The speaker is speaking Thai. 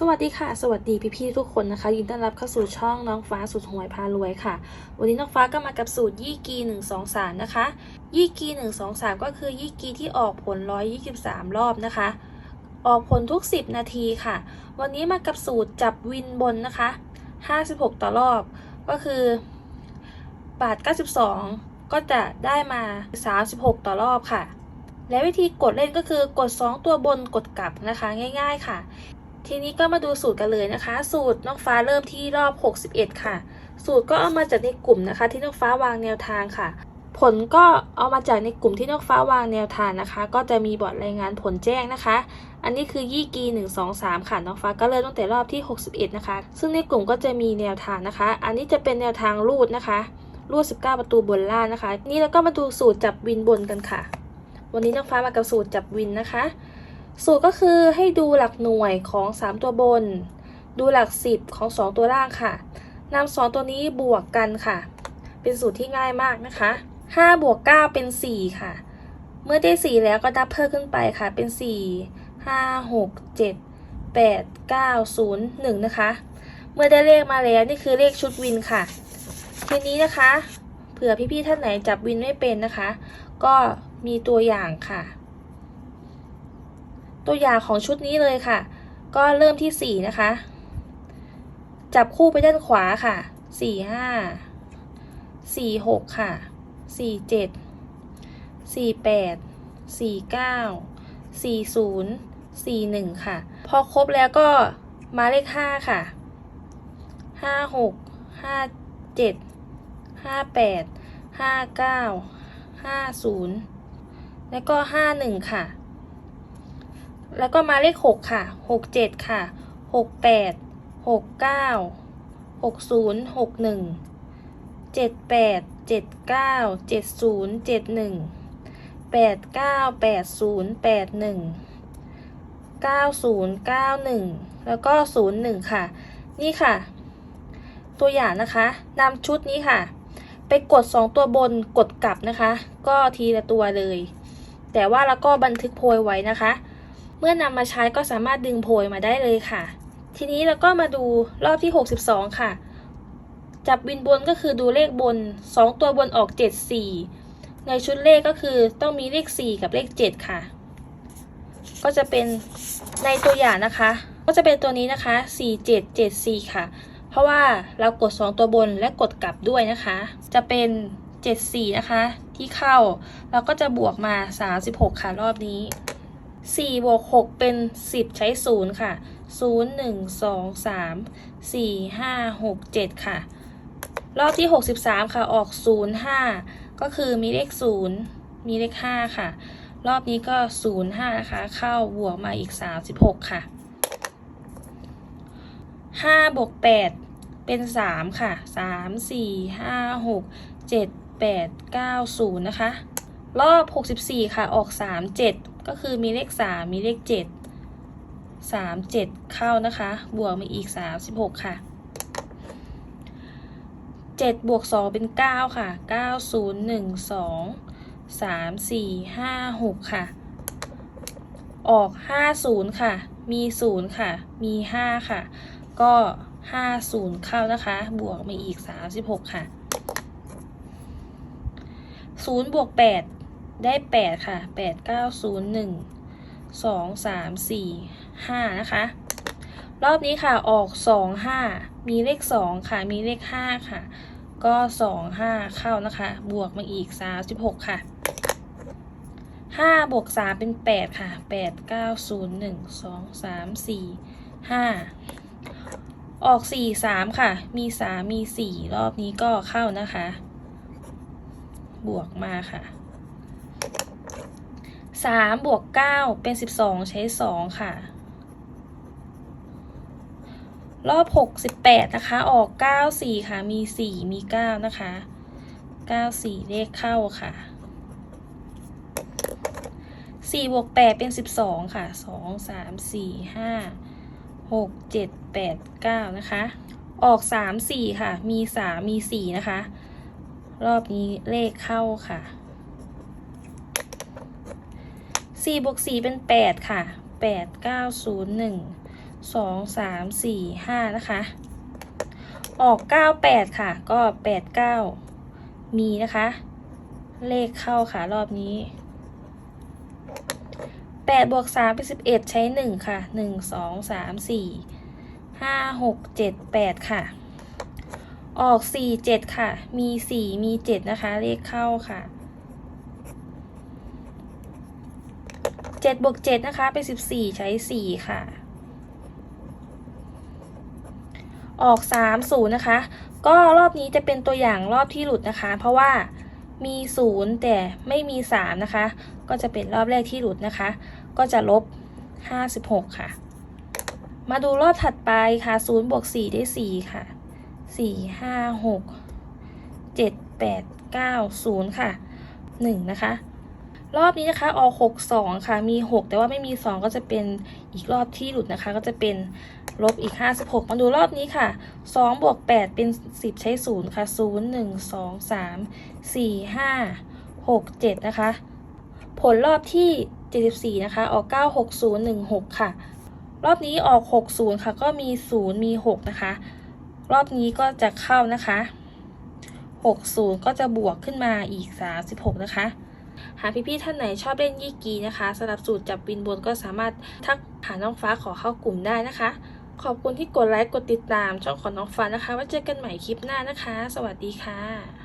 สวัสดีค่ะ สวัสดีพี่ๆทุกคนนะคะ ยินดีต้อนรับเข้าสู่ช่องน้องฟ้าสุดหวยพารวยค่ะ วันนี้น้องฟ้าก็มากับสูตรยี่กีหนึ่งสองสามนะคะ ยี่กีหนึ่งสองสามก็คือยี่กีที่ออกผลร้อยยี่สิบสามรอบนะคะ ออกผลทุกสิบนาทีค่ะ วันนี้มากับสูตรจับวินบนนะคะห้าสิบหกต่อรอบ ก็คือบาทเก้าสิบสองก็จะได้มาสามสิบหกต่อรอบค่ะ และวิธีกดเล่นก็คือกด2ตัวบนกดกลับนะคะ ง่าย ๆค่ะ ทีนี้ก็มาดูสูตรกันเลยนะคะ สูตรน้องฟ้าเริ่มที่รอบ 61 ค่ะ สูตรก็เอามาจากในกลุ่มนะคะ ที่น้องฟ้าวางแนวทางค่ะ ผลก็เอามาจากในกลุ่มที่น้องฟ้าวางแนวทางนะคะ ก็จะมีบอร์ดรายงานผลแจ้งนะคะ อันนี้คือยี่กี1 2 3ค่ะน้องฟ้าก็เริ่มตั้งแต่รอบที่ 61 นะคะ ซึ่งในกลุ่มก็จะมีแนวทางนะคะ อันนี้จะเป็นแนวทางรูดนะคะรูด 19 ประตูบนล่างนะคะ นี่แล้วก็มาดูสูตรจับวินบนกันค่ะ วันนี้น้องฟ้ามากับสูตรจับวินนะคะ สูตรก็คือให้ดูหลักหน่วยของ 3 ตัวบน ดูหลัก 10 ของ 2 ตัวล่างค่ะนำสองตัวนี้บวกกันค่ะ เป็นสูตรที่ง่ายมากนะคะ5บวก9เป็น 4 ค่ะ เมื่อได้ 4 แล้วก็นับเพิ่มขึ้นไปค่ะ เป็น 4 5 6 7 8 9 0 1 นะคะ เมื่อได้เลขมาแล้วนี่คือเลขชุดวินค่ะ ทีนี้นะคะ เผื่อพี่ๆท่านไหนจับวินไม่เป็นนะคะ ก็มีตัวอย่างค่ะ ตัวอย่างของชุดนี้เลยค่ะ ก็เริ่มที่ 4 นะคะ จับคู่ไปด้านขวาค่ะ 4 5 4 6 ค่ะ 4 7 4 8 4 9 4 0 4 1 ค่ะ พอครบแล้วก็มาเลข 5 ค่ะ 5 6 5 7 5 8 5 9 5 0 แล้วก็ 5 1 ค่ะ แล้วก็มาเลขหกค่ะหกเจ็ดค่ะหกแปดหกเก้าหกศูนย์หกหนึ่งเจ็ดแปดเจ็ดเก้าเจ็ดศูนย์เจ็ดหนึ่งแปดเก้าแปดศูนย์แปดหนึ่งเก้าศูนย์เก้าหนึ่งแล้วก็ศูนย์หนึ่งค่ะ นี่ค่ะ ตัวอย่างนะคะนำชุดนี้ค่ะ ไปกดสองตัวบนกดกลับนะคะ ก็ทีละตัวเลย แต่ว่าแล้วก็บันทึกโพยไว้นะคะ มื่อนำมาใช้ก็สามารถดึงโพยมาได้เลยค่ะ ทีนี้เราก็มาดูรอบที่ 62 ค่ะ จับวินบนก็คือดูเลขบน 2 ตัวบนออก 7 4 ในชุดเลขก็คือต้องมีเลข 4 กับเลข 7 ค่ะ ก็จะเป็นในตัวอย่างนะคะ ก็จะเป็นตัวนี้นะคะ 4 7 7 4 ค่ะ เพราะว่าเรากด 2 ตัวบนและกดกลับด้วยนะคะ จะเป็น7 4 นะคะ ที่เข้า เราก็จะบวกมา 36 ค่ะ รอบนี้ 4บวก6เป็น 10 ใช้ 0 ค่ะ 0 1 2 3 4 5 6 7 ค่ะ รอบที่ 63 ค่ะ ออก 0 5 ก็คือมีเลข 0 มีเลข 5 ค่ะ รอบนี้ก็ 0 5 นะคะ เข้าบวกมาอีก 36 ค่ะ 5บวก8เป็น 3 ค่ะ 3 4 5 6 7 8 9 0 นะคะ รอบ 64 ค่ะ ออก 3 7 ก็คือมีเลข 3 มีเลข 7 3 7 เข้านะคะ บวกมาอีก 36 ค่ะ 7 บวก 2 เป็น 9 ค่ะ 9 0 1 2 3 4 5 6 ค่ะ ออก 50 ค่ะ มี 0 ค่ะ มี 5 ค่ะ ก็ 50 เข้านะคะ บวกมาอีก 36 ค่ะ0บวก8 ได้ 8 ค่ะ 8 9 0 1 2 3 4 5 นะคะ รอบนี้ค่ะออก 2 5 มีเลข 2 ค่ะ มีเลข 5 ค่ะ ก็ 2 5 เข้านะคะ บวกมาอีก 36 ค่ะ 5 บวก 3 เป็น 8 ค่ะ 8 9 0 1 2 3 4 5 ออก 4 3 ค่ะ มี 3 มี 4 รอบนี้ก็เข้านะคะ บวกมาค่ะ สามบวกเก้าเป็นสิบสองใช้สองค่ะ รอบหกสิบแปดนะคะ ออกเก้าสี่ค่ะ มีสี่มีเก้านะคะเก้าสี่เลขเข้าค่ะสี่บวกแปดเป็นสิบสองค่ะสองสามสี่ห้าหกเจ็ดแปดเก้านะคะ ออกสามสี่ค่ะ มีสามมีสี่นะคะ รอบนี้เลขเข้าค่ะ สี่บวกสี่เป็นแปดค่ะแปดเก้าศูนย์หนึ่งสองสามสี่ห้านะคะ ออกเก้าแปดค่ะ ก็แปดเก้ามีนะคะ เลขเข้าค่ะรอบนี้แปดบวกสามเป็นสิบเอ็ดใช้หนึ่งค่ะหนึ่งสองสามสี่ห้าหกเจ็ดแปดค่ะ ออกสี่เจ็ดค่ะ มีสี่มีเจ็ดนะคะ เลขเข้าค่ะ เจ็ดบวกเจ็ดนะคะ เป็นสิบสี่ใช้สี่ค่ะ ออกสามศูนย์นะคะ ก็รอบนี้จะเป็นตัวอย่างรอบที่หลุดนะคะ เพราะว่ามีศูนย์แต่ไม่มีสามนะคะ ก็จะเป็นรอบแรกที่หลุดนะคะ ก็จะลบห้าสิบหกค่ะ มาดูรอบถัดไปค่ะศูนย์บวกสี่ได้สี่ค่ะสี่ห้าหกเจ็ดแปดเก้าศูนย์ค่ะหนึ่งนะคะ รอบนี้นะคะออกหกสองค่ะมีหกแต่ว่าไม่มีสองก็จะเป็นอีกรอบที่หลุดนะคะ ก็จะเป็นลบอีกห้าสิบหกมาดูรอบนี้ค่ะสองบวกแปดเป็นสิบใช้ศูนย์ค่ะศูนย์หนึ่งสองสามสี่ห้าหกเจ็ดนะคะ ผลรอบที่เจ็ดสิบสี่นะคะ ออกเก้าหกศูนย์หนึ่งหกค่ะ รอบนี้ออกหกศูนย์ค่ะ ก็มีศูนย์มีหกนะคะ รอบนี้ก็จะเข้านะคะ 60 ก็จะบวกขึ้นมาอีก 36 นะคะ หากพี่ๆท่านไหนชอบเล่นยี่กีนะคะสำหรับสูตรจับวินบนก็สามารถทักหาน้องฟ้าขอเข้ากลุ่มได้นะคะ ขอบคุณที่กดไลค์กดติดตามช่องของน้องฟ้านะคะไว้เจอกันใหม่คลิปหน้านะคะ สวัสดีค่ะ